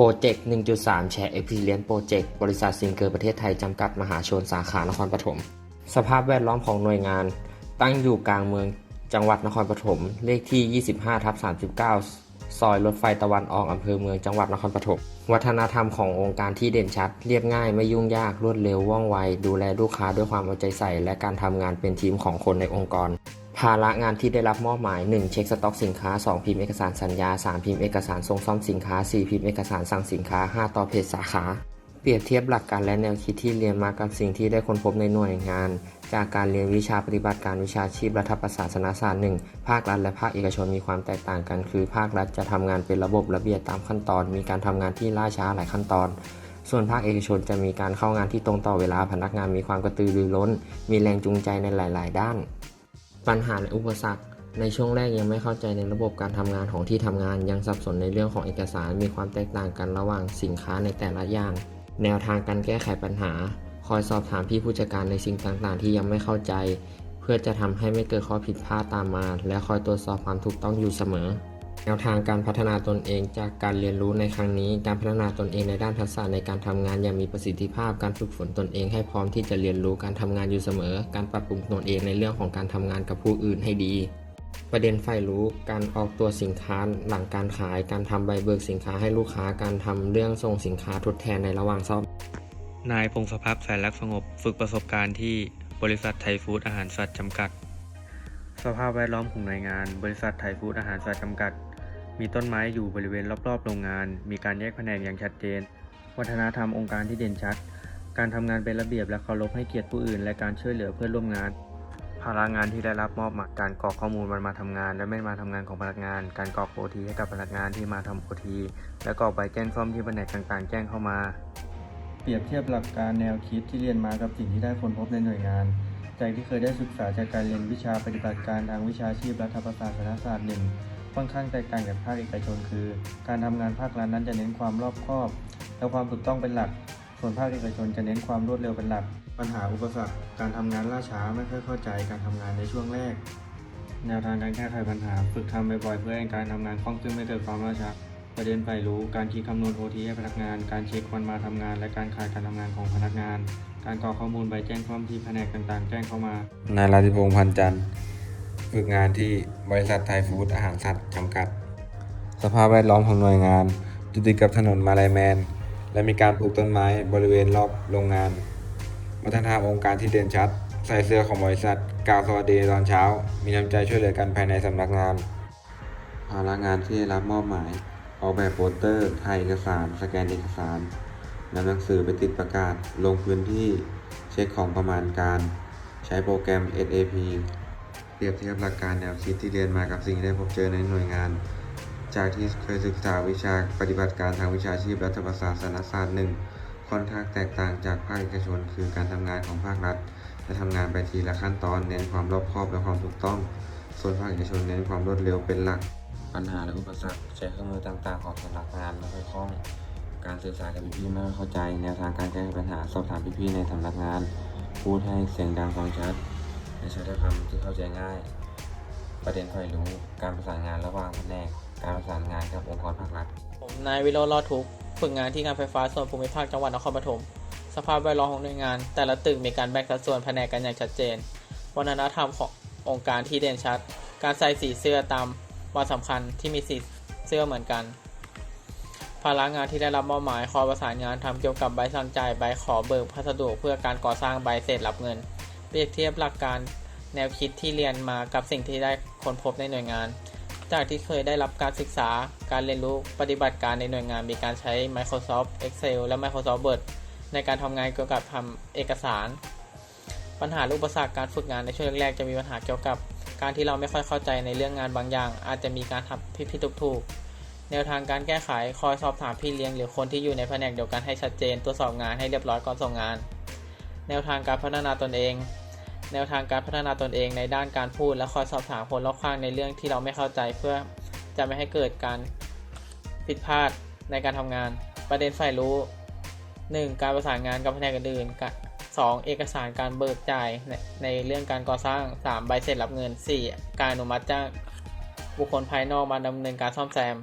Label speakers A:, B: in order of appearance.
A: โปรเจกต์ 1.3 แชร์ Experience Project บริษัทซิงเกิลประเทศไทย จำกัดมหาชนสาขานครปฐม สภาพแวดล้อมของหน่วยงาน ตั้งอยู่กลางเมืองจังหวัดนครปฐม เลขที่ 25ทับ39 ซอยรถไฟตะวันออกอำเภอเมืองจังหวัดนครปฐม วัฒนธรรมขององค์การที่เด่นชัด เรียบง่ายไม่ยุ่งยากรวดเร็วว่องไว ดูแลลูกค้าด้วยความเอาใจใส่ และการทำงานเป็นทีมของคนในองค์กร ภาระงานที่ได้รับมอบหมาย 1. เช็คสต็อกสินค้า 2. พิมพ์เอกสารสัญญา 3. พิมพ์เอกสารส่งซ่อมสินค้า 4. พิมพ์เอกสารสั่งสินค้า 5. ต่อเพจสาขา เปรียบเทียบหลักการและแนวคิดที่เรียนมากับสิ่งที่ได้ค้นพบในหน่วยงาน จากการเรียนวิชาปฏิบัติการวิชาชีพรัฐประศาสนศาสตร์หนึ่งภาครัฐและภาคเอกชนมีความแตกต่างกัน คือ ภาครัฐจะทำงานเป็นระบบระเบียบตามขั้นตอน มีการทำงานที่ล่าช้าหลายขั้นตอนส่วนภาคเอกชนจะมีการเข้างานที่ตรงต่อเวลาพนักงานมีความกระตือรือร้น มีแรงจูงใจในหลาย ๆ ด้าน ปัญหาและอุปสรรค ในช่วงแรกยังไม่เข้าใจในระบบการทำงานของที่ทำงาน ยังสับสนในเรื่องของเอกสาร มีความแตกต่างกันระหว่างสินค้าในแต่ละอย่าง แนวทางการแก้ไขปัญหา คอยสอบถามพี่ผู้จัดการในสิ่งต่างๆ ที่ยังไม่เข้าใจ เพื่อจะทำให้ไม่เกิดข้อผิดพลาดตามมา และคอยตรวจสอบความถูกต้องอยู่เสมอ แนวทางการพัฒนาตนเองจากการเรียนรู้ในครั้งนี้ การพัฒนาตนเองในด้านทักษะในการทำงานอย่างมีประสิทธิภาพ การฝึกฝนตนเองให้พร้อมที่จะเรียนรู้การทำงานอยู่เสมอ การปรับปรุงตนเองในเรื่องของการทำงานกับผู้อื่นให้ดี ประเด็นใฝ่รู้ การออกตัวสินค้าหลังการขาย การทำใบเบิกสินค้าให้ลูกค้า การทำเรื่องส่งสินค้าทดแทนในระหว่างซ่อม
B: นายพงศพักดิ์แสนรักสงบ ฝึกประสบการณ์ที่บริษัทไทยฟู้ดอาหารสัตว์จำกัด สภาพแวดล้อมของหน่วยงาน บริษัทไทยฟู้ดอาหารสัตว์จำกัด มีต้นไม้อยู่บริเวณรอบๆ โรงงาน มีการแยกแผนกอย่างชัดเจน วัฒนธรรมองค์การที่เด่นชัด การทำงานเป็นระเบียบและเคารพให้เกียรติผู้อื่น และการช่วยเหลือเพื่อนร่วมงาน ภาระงานที่ได้รับมอบหมายการกรอกข้อมูลวันมาทำงาน และไม่มาทำงานของพนักงาน การกรอกโอทีให้กับพนักงานที่มาทำโอทีและกรอกใบแจ้งซ่อมที่แผนกต่างๆ แจ้งเข้ามา เปรียบเทียบหลักการแนวคิดที่เรียนมากับสิ่งที่ได้ค้นพบในหน่วยงานจากที่เคยได้ศึกษาจากการเรียนวิชาปฏิบัติการทางวิชาชีพรัฐประศาสนศาสตร์หนึ่ง ค่อนข้างแตกต่างจากภาคเอกชน คือ การทำงานภาครัฐนั้นจะเน้นความรอบคอบ และความถูกต้องเป็นหลัก ส่วนภาคเอกชนจะเน้นความรวดเร็วเป็นหลัก ปัญหาอุปสรรค การทำงานล่าช้าไม่ค่อยเข้าใจการทำงานในช่วงแรก แนวทางการแก้ไขปัญหา ฝึกทำบ่อยๆเพื่อให้การทำงานคล่องขึ้นไม่เกิดความล่าช้าประเด็นใฝ่รู้ การคิดคำนวณ OT ให้พนักงาน การเช็ควันมาทำงาน และการขาดการทำงานของพนักงาน การกรอกข้อมูลใบแจ้งความที่แผนกต่างๆ แจ้งเข้ามา
C: นายราธิพงษ์พันจันทร์ ฝึกงานที่บริษัทไทยฟู้ดอาหารสัตว์จำกัด สภาพแวดล้อมของหน่วยงานอยู่ติดกับถนนมาลายแมน และมีการปลูกต้นไม้บริเวณรอบโรงงาน วัฒนธรรมองค์การที่เด่นชัด ใส่เสื้อของบริษัทกาวสวัสดีตอนเช้า มีน้ำใจช่วยเหลือกันภายในสำนักงานภาระงานที่ได้รับมอบหมาย ออกแบบโปสเตอร์ถ่ายเอกสาร สแกนเอกสารนำหนังสือไปติดประกาศ ลงพื้นที่ เช็คของประมาณการ ใช้โปรแกรม SAP เปรียบเทียบหลักการแนวคิดที่เรียนมากับสิ่งที่ได้พบเจอในหน่วยงาน จากที่เคยศึกษาวิชาปฏิบัติการทางวิชาชีพรัฐประศาสนศาสตร์หนึ่งค่อนข้างแตกต่างจากภาคเอกชน คือการทำงานของภาครัฐจะทำงานไปทีละขั้นตอน เน้นความรอบคอบและความถูกต้อง ส่วนภาคเอกชนเน้นความรวดเร็วเป็นหลัก ปัญหาและอุปสรรคใช้เครื่องมือต่างๆ ของสำนักงานไม่ค่อยคล่อง การสื่อสารกับพี่ๆไม่ค่อเข้าใจแนวทางการแก้ไขปัญหาสอบถามพี่ๆในสำนักงาน พูดให้เสียงดังฟังชัด และใช้ถ้อยคำที่เข้าใจง่าย ประเด็นใฝ่รู้ การประสานงานระหว่างแผนก การประสานงานกับองค์กรภาครัฐ
D: ผมนายวิโรจน์รอดทุกฝึกงานที่การไฟฟ้าส่วนภูมิภาคจังหวัดนครปฐม สภาพแวดล้อมของหน่วยงาน แต่ละตึกมีการแบ่งสัดส่วนแผนกกันอย่างชัดเจน วัฒนธรรมขององค์การที่เด่นชัด การใส่สีเสื้อตามวันสำคัญที่มีสีเสื้อเหมือนกัน ภาระงานที่ได้รับมอบหมายคอยประสานงานทำเกี่ยวกับใบสั่งจ่ายใบขอเบิกพัสดุเพื่อการก่อสร้างใบเสร็จรับเงิน เปรียบเทียบหลักการแนวคิดที่เรียนมากับสิ่งที่ได้ค้นพบในหน่วยงาน จากที่เคยได้รับการศึกษาการเรียนรู้ปฏิบัติการในหน่วยงานมีการใช้ Microsoft Excel และ Microsoft Word ในการทำงานเกี่ยวกับทำเอกสาร ปัญหาอุปสรรคการฝึกงานในช่วงแรกๆจะมีปัญหาเกี่ยวกับ การที่เราไม่ค่อยเข้าใจในเรื่องงานบางอย่าง อาจจะมีการทำผิดๆถูกๆแนวทางการแก้ไขคอยสอบถามพี่เลี้ยงหรือคนที่อยู่ในแผนกเดียวกันให้ชัดเจนตรวจสอบงานให้เรียบร้อยก่อนส่งงาน แนวทางการพัฒนาตนเอง แนวทางการพัฒนาตนเองในด้านการพูดและคอยสอบถามคนรอบข้างในเรื่องที่เราไม่เข้าใจเพื่อจะไม่ให้เกิดการผิดพลาดในการทำงาน ประเด็นฝ่ายรู้ 1. การประสานงานกับแผนกอื่น 2. เอกสารการเบิกจ่ายในในเรื่องการก่อสร้าง 3. ใบเสร็จรับเงิน 4. การอนุมัติจ้างบุคคลภายนอกมาดำเนินการซ่อมแซม